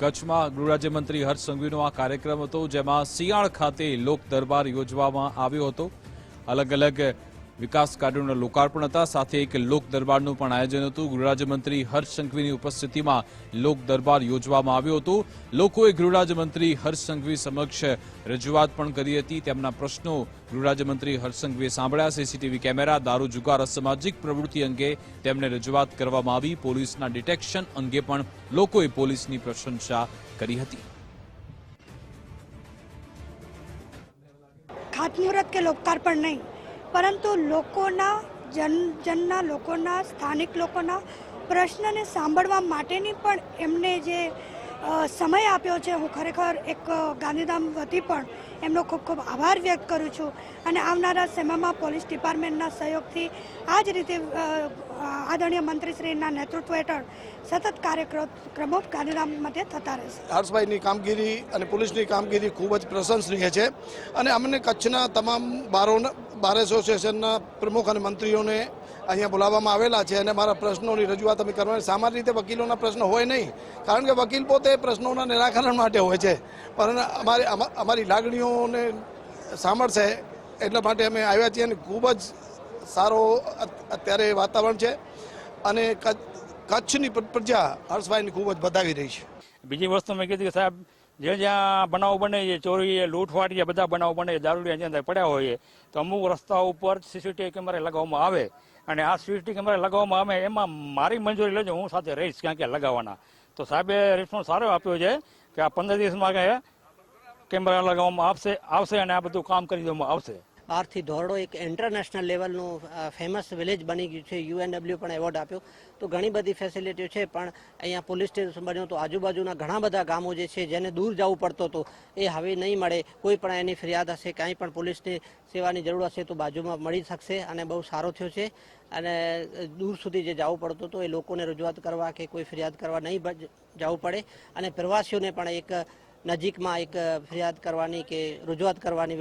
કચ્છમાં ગૃહરાજ્યમંત્રી હર્ષ સંઘવીનો આ કાર્યક્રમ હતો, જેમાં સિયાળ ખાતે લોક દરબાર યોજવામાં આવ્યો હતો. અલગ અલગ વિકાસ કાર્યોના લોકાર્પણ હતા. સાથે એક લોક દરબારનું પણ આયોજન હતું. ગૃહરાજ્યમંત્રી હર્ષ સંઘવીની ઉપસ્થિતિમાં લોક દરબાર યોજવામાં આવ્યો હતો. લોકોએ ગૃહરાજ્યમંત્રી હર્ષ સંઘવી સમક્ષ રજૂઆત પણ કરી હતી. તેમના પ્રશ્નો ગૃહરાજ્યમંત્રી હર્ષ સંઘવીએ સાંભળ્યા. સીસીટીવી કેમેરા, દારૂ જુગાર, અસામાજિક પ્રવૃત્તિ અંગે તેમને રજૂઆત કરવામાં આવી. પોલીસના ડિટેક્શન અંગે પણ લોકોએ પોલીસની પ્રશંસા કરી હતી. ખાતમુહૂર્ત કે લોકાર્પણ નહીં? પરંતુ લોકોના જન, જનના લોકોના, સ્થાનિક લોકોના પ્રશ્નને સાંભળવા માટેની પણ એમને જે સમય આપ્યો છે, હું ખરેખર એક ગાંધીધામ વતી પણ એમનો ખૂબ ખૂબ આભાર વ્યક્ત કરું છું. અને આવનારા સમયમાં પોલીસ ડિપાર્ટમેન્ટના સહયોગથી આ જ રીતે આદરણીય મંત્રીશ્રીના નેતૃત્વ હેઠળ સતત કાર્યક્રમો ગાંધીધામ મધ્યે થતા રહેશે. હર્ષભાઈની કામગીરી અને પોલીસની કામગીરી ખૂબ જ પ્રશંસનીય છે. અને અમને કચ્છના તમામ બારો બાર એસોસિએશનના પ્રમુખ અને મંત્રીઓને અહીંયા બોલાવવામાં આવેલા છે અને મારા પ્રશ્નોની રજૂઆત અમે કરવાની. સામાન્ય રીતે વકીલોના પ્રશ્નો હોય નહીં, કારણ કે વકીલ પોતે પ્રશ્નોના નિરાકરણ માટે હોય છે. પણ અમારી અમારી લાગણીઓને સાંભળશે એટલા માટે અમે આવ્યા છીએ અને ખૂબ જ સારો અત્યારે વાતાવરણ છે અને કચ્છ- કચ્છની પ્રજા હર્ષભાઈને ખૂબ જ બધાવી રહી છે. બીજી વસ્તુ મેં કીધી કે સાહેબ જે જ્યાં બનાવ બને છે, ચોરી લૂંટફાટ છે બધા બનાવ બને છે, દારૂડિયા અંદર પડ્યા હોય તો અમુક રસ્તા ઉપર સીસીટીવી કેમેરા લગાવવામાં આવે અને આ સીસીટીવી કેમેરા લગાવવામાં આવે, એમાં મારી મંજૂરી લેજો, હું સાથે રહીશ ક્યાં ક્યાં લગાવવાના. તો સાહેબે રિસ્પોન્સ સારો આપ્યો છે કે આ પંદર દિવસમાં કેમેરા લગાવવામાં આવશે આવશે અને આ બધું કામ કરી દેવામાં આવશે. બહારથી ધોરડો એક ઇન્ટરનેશનલ લેવલનું ફેમસ વિલેજ બની ગયું છે. યુએનડબલ્યુ પણ એવોર્ડ આપ્યો. તો ઘણી બધી ફેસિલિટીઓ છે, પણ અહીંયા પોલીસ સ્ટેશન બન્યું તો આજુબાજુના ઘણા બધા ગામો જે છે, જેને દૂર જવું પડતું હતું એ હવે નહીં મળે. કોઈ પણ એની ફરિયાદ હશે, કાંઈ પણ પોલીસની સેવાની જરૂર હશે તો બાજુમાં મળી શકશે અને બહુ સારો થયો છે. અને દૂર સુધી જે જવું પડતું હતું એ લોકોને રજૂઆત કરવા કે કોઈ ફરિયાદ કરવા નહીં જવું પડે. અને પ્રવાસીઓને પણ એક નજીકમાં એક ફરિયાદ કરવાની કે રજૂઆત કરવાની